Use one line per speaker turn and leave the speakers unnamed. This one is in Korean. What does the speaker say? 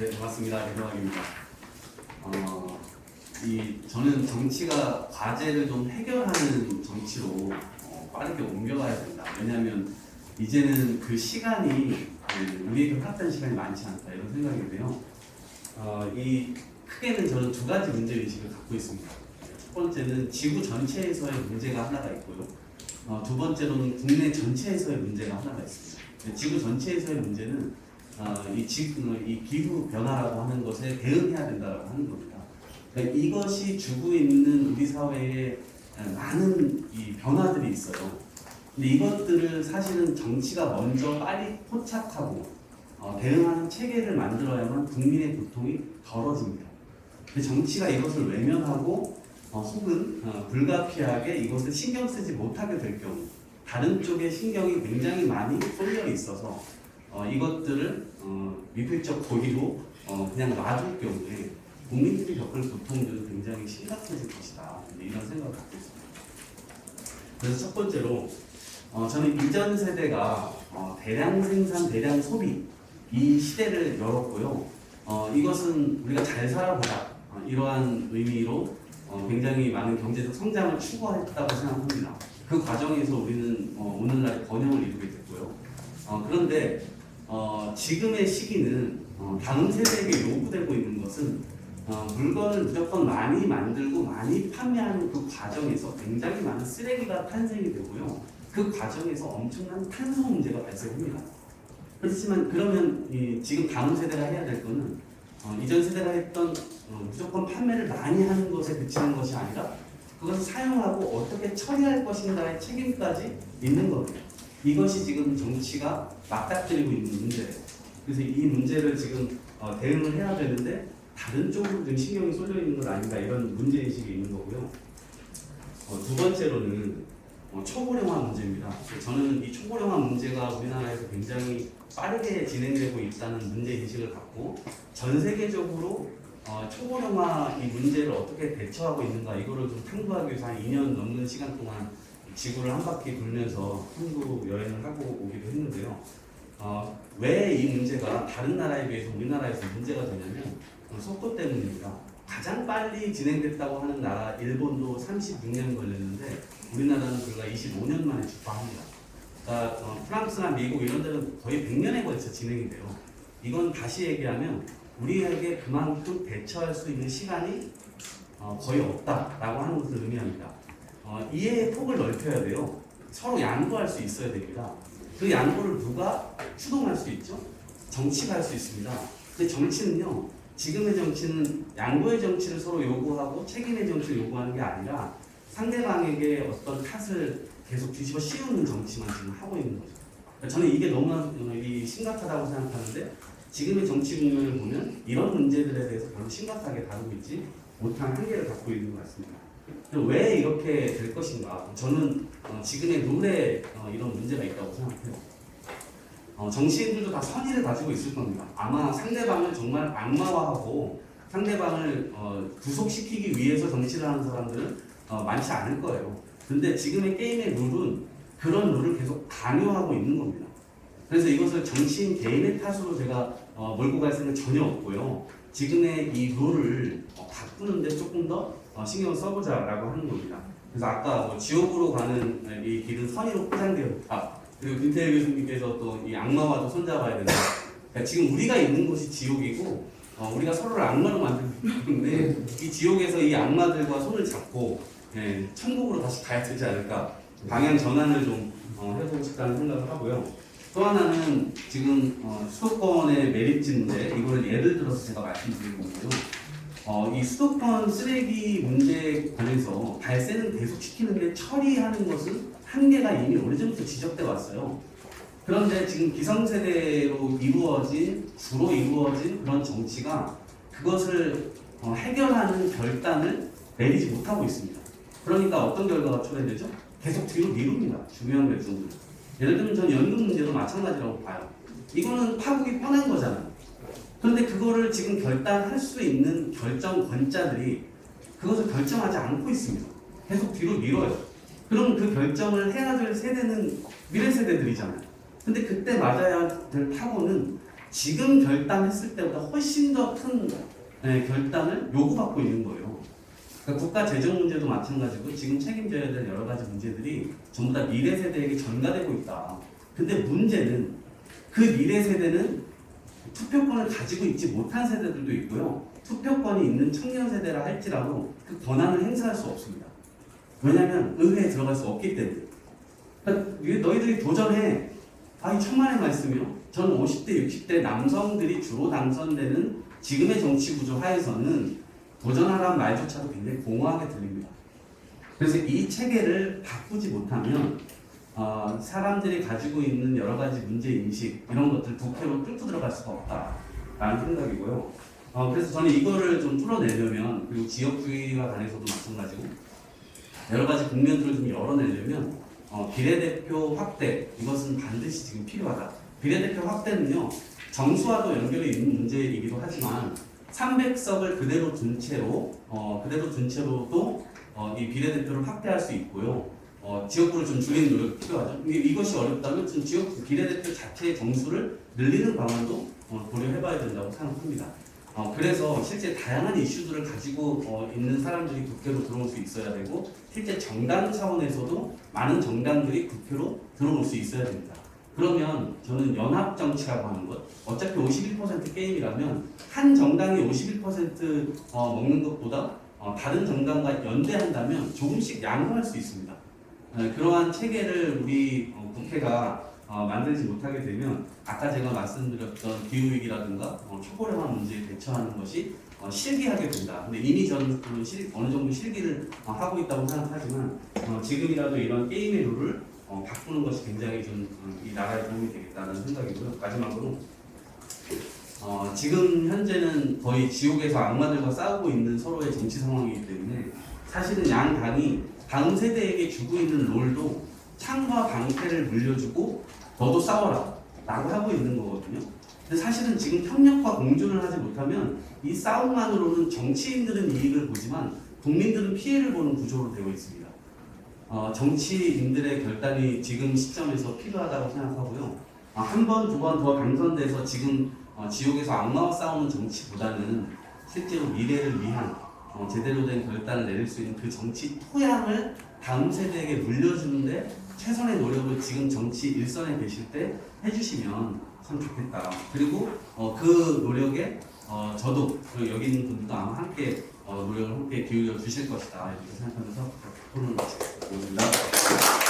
네, 반갑습니다. 김동학입니다. 어, 이 저는 정치가 과제를 좀 해결하는 정치로 어, 빠르게 옮겨가야 된다. 왜냐하면 이제는 그 시간이 그 우리에게 허락된 시간이 많지 않다 이런 생각인데요. 어, 이 크게는 저는 두 가지 문제 의식을 갖고 있습니다. 첫 번째는 지구 전체에서의 문제가 하나가 있고요. 어, 두 번째로는 국내 전체에서의 문제가 하나가 있습니다. 지구 전체에서의 문제는 어, 이, 지, 어, 이 기후 변화라고 하는 것에 대응해야 된다고 하는 겁니다. 그러니까 이것이 주고 있는 우리 사회에 많은 이 변화들이 있어요. 근데 이것들을 사실은 정치가 먼저 빨리 포착하고 어, 대응하는 체계를 만들어야만 국민의 고통이 덜어집니다. 근데 정치가 이것을 외면하고 어, 혹은 어, 불가피하게 이것을 신경 쓰지 못하게 될 경우 다른 쪽에 신경이 굉장히 많이 쏠려 있어서 어, 이것들을 어, 미필적 고의로 어, 그냥 놔둘 경우에 국민들이 겪을 고통들은 굉장히 심각해질 것이다. 네, 이런 생각을 갖고 있습니다. 그래서 첫 번째로 어, 저는 이전 세대가 어, 대량 생산, 대량 소비 이 시대를 열었고요. 어, 이것은 우리가 잘 살아보자 어, 이러한 의미로 어, 굉장히 많은 경제적 성장을 추구했다고 생각합니다. 그 과정에서 우리는 어, 오늘날 번영을 이루게 됐고요. 어, 그런데 어, 지금의 시기는 어, 다음 세대에게 요구되고 있는 것은 어, 물건을 무조건 많이 만들고 많이 판매하는 그 과정에서 굉장히 많은 쓰레기가 탄생이 되고요. 그 과정에서 엄청난 탄소 문제가 발생합니다. 그렇지만 그러면 이 지금 다음 세대가 해야 될 거는 어, 이전 세대가 했던 어, 무조건 판매를 많이 하는 것에 그치는 것이 아니라 그것을 사용하고 어떻게 처리할 것인가의 책임까지 있는 겁니다. 이것이 지금 정치가 맞닥뜨리고 있는 문제예요. 그래서 이 문제를 지금 어, 대응을 해야 되는데 다른 쪽으로 좀 신경이 쏠려 있는 건 아닌가 이런 문제 의식이 있는 거고요. 어, 두 번째로는 어, 초고령화 문제입니다. 저는 이 초고령화 문제가 우리나라에서 굉장히 빠르게 진행되고 있다는 문제 의식을 갖고 전 세계적으로 어, 초고령화 이 문제를 어떻게 대처하고 있는가 이거를 좀 탐구하기 위해서 한 2년 넘는 시간 동안 지구를 한 바퀴 돌면서 탐구 여행을 하고 오기도 했는데요. 어, 왜 이 문제가 다른 나라에 비해서 우리나라에서 문제가 되냐면 어, 속도 때문입니다. 가장 빨리 진행됐다고 하는 나라 일본도 36년 걸렸는데 우리나라는 불과 25년 만에 주파합니다. 그러니까 어, 프랑스나 미국 이런 데는 거의 100년에 걸쳐 진행이 돼요. 이건 다시 얘기하면 우리에게 그만큼 대처할 수 있는 시간이 어, 거의 없다라고 하는 것을 의미합니다. 어, 이해의 폭을 넓혀야 돼요. 서로 양보할 수 있어야 됩니다. 그 양보를 누가 추동할 수 있죠? 정치가 할 수 있습니다. 근데 정치는요, 지금의 정치는 양보의 정치를 서로 요구하고 책임의 정치를 요구하는 게 아니라 상대방에게 어떤 탓을 계속 뒤집어 씌우는 정치만 지금 하고 있는 거죠. 그러니까 저는 이게 너무나 심각하다고 생각하는데 지금의 정치 국면을 보면 이런 문제들에 대해서 별로 심각하게 다루고 있지 못한 한계를 갖고 있는 것 같습니다. 왜 이렇게 될 것인가? 저는 어, 지금의 룰에 어, 이런 문제가 있다고 생각해요. 어, 정치인들도 다 선의를 가지고 있을 겁니다. 아마 상대방을 정말 악마화하고 상대방을 어, 구속시키기 위해서 정치를 하는 사람들은 어, 많지 않을 거예요. 근데 지금의 게임의 룰은 그런 룰을 계속 강요하고 있는 겁니다. 그래서 이것을 정치인 개인의 탓으로 제가 어, 몰고 갈 생각은 전혀 없고요. 지금의 이 룰을 어, 바꾸는데 조금 더 어, 신경을 써보자라고 하는 겁니다. 그래서 아까 뭐 지옥으로 가는 이 길은 선의로 포장되었다. 그리고 김태일 교수님께서 또 이 악마와도 손잡아야 된다. 그러니까 지금 우리가 있는 곳이 지옥이고 어, 우리가 서로를 악마로 만들기 때문에 이 지옥에서 이 악마들과 손을 잡고 예, 천국으로 다시 가야 되지 않을까 방향 전환을 좀 어, 해보고 싶다는 생각을 하고요. 또 하나는 지금 어, 수도권의 메리츠 문제 이거를 예를 들어서 제가 말씀드린 거고요. 어, 이 수도권 쓰레기 문제에 관해서 발생은 계속 시키는데 처리하는 것은 한계가 이미 오래전부터 지적돼 왔어요. 그런데 지금 기성세대로 이루어진 주로 이루어진 그런 정치가 그것을 어, 해결하는 결단을 내리지 못하고 있습니다. 그러니까 어떤 결과가 초래되죠? 계속 뒤로 미룹니다. 중요한 결정들. 예를 들면 전 연금 문제도 마찬가지라고 봐요. 이거는 파국이 뻔한 거잖아요. 그런데 그거를 지금 결단할 수 있는 결정권자들이 그것을 결정하지 않고 있습니다. 계속 뒤로 밀어요. 그럼 그 결정을 해야 될 세대는 미래 세대들이잖아요. 근데 그때 맞아야 될 타고는 지금 결단했을 때보다 훨씬 더큰 결단을 요구받고 있는 거예요. 그러니까 국가 재정 문제도 마찬가지고 지금 책임져야 될 여러 가지 문제들이 전부 다 미래 세대에게 전가되고 있다. 근데 문제는 그 미래 세대는 투표권을 가지고 있지 못한 세대들도 있고요. 투표권이 있는 청년 세대라 할지라도 그 권한을 행사할 수 없습니다. 왜냐하면 의회에 들어갈 수 없기 때문에. 그러니까 너희들이 도전해. 아 이 천만의 말씀이요. 저는 50대, 60대 남성들이 주로 당선되는 지금의 정치 구조 하에서는 도전하라는 말조차도 굉장히 공허하게 들립니다. 그래서 이 체계를 바꾸지 못하면 어, 사람들이 가지고 있는 여러 가지 문제 인식 이런 것들 국회로 뚫고 들어갈 수가 없다라는 생각이고요. 어, 그래서 저는 이거를 좀 뚫어내려면 그리고 지역주의와 관해서도 마찬가지고 여러 가지 국면들을 좀 열어내려면 어, 비례대표 확대 이것은 반드시 지금 필요하다. 비례대표 확대는요 정수와도 연결이 있는 문제이기도 하지만 300석을 그대로 둔 채로 어, 그대로 둔 채로도 어, 이 비례대표를 확대할 수 있고요. 어, 지역구를 좀 줄이는 노력이 필요하죠. 이- 이것이 어렵다면 좀 지역 비례대표 자체의 정수를 늘리는 방안도 어, 고려해봐야 된다고 생각합니다. 어, 그래서 실제 다양한 이슈들을 가지고 어, 있는 사람들이 국회로 들어올 수 있어야 되고 실제 정당 차원에서도 많은 정당들이 국회로 들어올 수 있어야 됩니다. 그러면 저는 연합 정치라고 하는 것 어차피 51% 게임이라면 한 정당이 51% 어, 먹는 것보다 어, 다른 정당과 연대한다면 조금씩 양보할 수 있습니다. 네, 그러한 체계를 우리 어, 국회가 어, 만들지 못하게 되면 아까 제가 말씀드렸던 기후위기라든가 어, 초고령화 문제에 대처하는 것이 어, 실기하게 된다. 근데 이미 저는 어느 정도 실기를 어, 하고 있다고 생각하지만 어, 지금이라도 이런 게임의 룰을 어, 바꾸는 것이 굉장히 좀이 나라에 도움이 되겠다는 생각이고요. 마지막으로 어, 지금 현재는 거의 지옥에서 악마들과 싸우고 있는 서로의 정치 상황이기 때문에 사실은 양 당이 다음 세대에게 주고 있는 롤도 창과 방패를 물려주고 너도 싸워라 라고 하고 있는 거거든요. 근데 사실은 지금 협력과 공존을 하지 못하면 이 싸움만으로는 정치인들은 이익을 보지만 국민들은 피해를 보는 구조로 되어 있습니다. 어, 정치인들의 결단이 지금 시점에서 필요하다고 생각하고요. 아, 한 번, 두 번 더 당선돼서 지금 어, 지옥에서 악마와 싸우는 정치보다는 실제로 미래를 위한 어, 제대로 된 결단을 내릴 수 있는 그 정치 토양을 다음 세대에게 물려주는데 최선의 노력을 지금 정치 일선에 계실 때 해주시면 참 좋겠다. 그리고 어, 그 노력에 어, 저도 그리고 여기 있는 분들도 아마 함께 어, 노력을 함께 기울여 주실 것이다 이렇게 생각하면서 토론을 마치겠습니다.